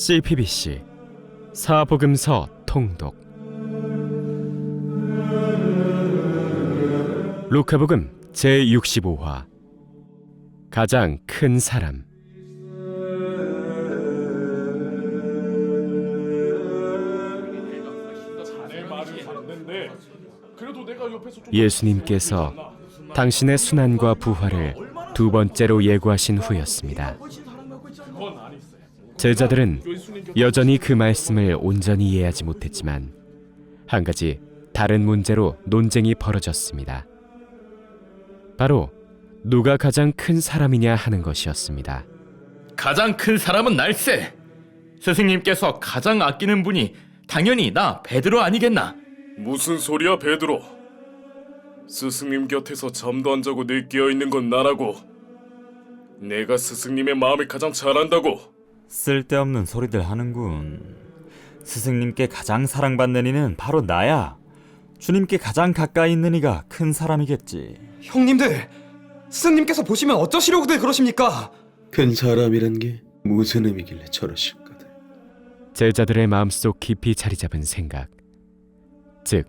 CPBC 사복음서 통독. 루카복음 제65화. 가장 큰 사람. 예수님께서 당신의 순환과 부활을 두 번째로 예고하신 후였습니다. 제자들은 여전히 그 말씀을 온전히 이해하지 못했지만 한 가지 다른 문제로 논쟁이 벌어졌습니다. 바로 누가 가장 큰 사람이냐 하는 것이었습니다. 가장 큰 사람은 날세. 스승님께서 가장 아끼는 분이 당연히 나 베드로 아니겠나? 무슨 소리야 베드로? 스승님 곁에서 잠도 안 자고 늘 깨어 있는 건 나라고. 내가 스승님의 마음을 가장 잘 안다고. 쓸데없는 소리들 하는군. 스승님께 가장 사랑받는 이는 바로 나야. 주님께 가장 가까이 있는 이가 큰 사람이겠지. 형님들, 스승님께서 보시면 어쩌시려고들 그러십니까? 큰 사람이란 게 무슨 의미길래 저러실까들 제자들의 마음속 깊이 자리 잡은 생각. 즉,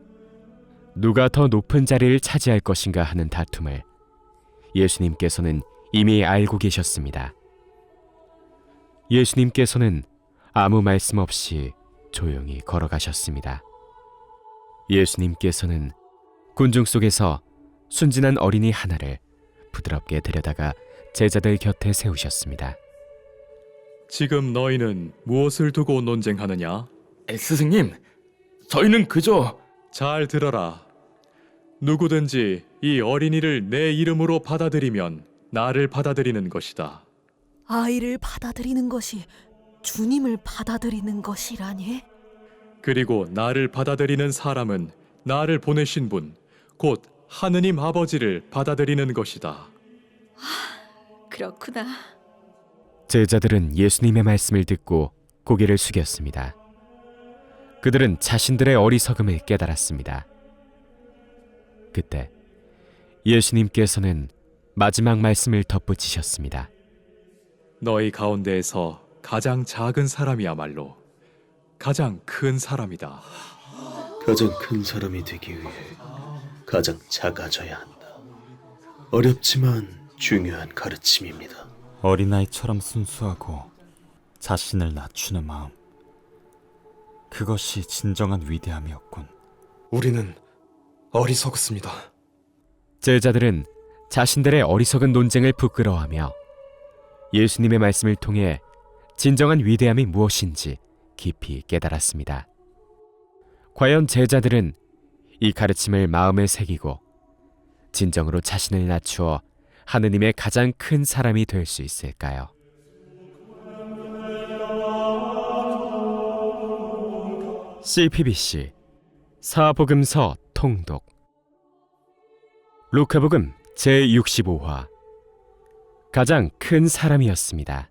누가 더 높은 자리를 차지할 것인가 하는 다툼을 예수님께서는 이미 알고 계셨습니다. 예수님께서는 아무 말씀 없이 조용히 걸어가셨습니다. 예수님께서는 군중 속에서 순진한 어린이 하나를 부드럽게 데려다가 제자들 곁에 세우셨습니다. 지금 너희는 무엇을 두고 논쟁하느냐? 에, 스승님, 저희는 그저 잘 들어라. 누구든지 이 어린이를 내 이름으로 받아들이면 나를 받아들이는 것이다. 아이를 받아들이는 것이 주님을 받아들이는 것이라니? 그리고 나를 받아들이는 사람은 나를 보내신 분, 곧 하느님 아버지를 받아들이는 것이다. 그렇구나. 제자들은 예수님의 말씀을 듣고 고개를 숙였습니다. 그들은 자신들의 어리석음을 깨달았습니다. 그때 예수님께서는 마지막 말씀을 덧붙이셨습니다. 너희 가운데에서 가장 작은 사람이야말로 가장 큰 사람이다. 가장 큰 사람이 되기 위해 가장 작아져야 한다. 어렵지만 중요한 가르침입니다. 어린아이처럼 순수하고 자신을 낮추는 마음. 그것이 진정한 위대함이었군. 우리는 어리석었습니다. 제자들은 자신들의 어리석은 논쟁을 부끄러워하며 예수님의 말씀을 통해 진정한 위대함이 무엇인지 깊이 깨달았습니다. 과연 제자들은 이 가르침을 마음에 새기고 진정으로 자신을 낮추어 하느님의 가장 큰 사람이 될 수 있을까요? CPBC 사복음서 통독 루카복음 제65화 가장 큰 사람이었습니다.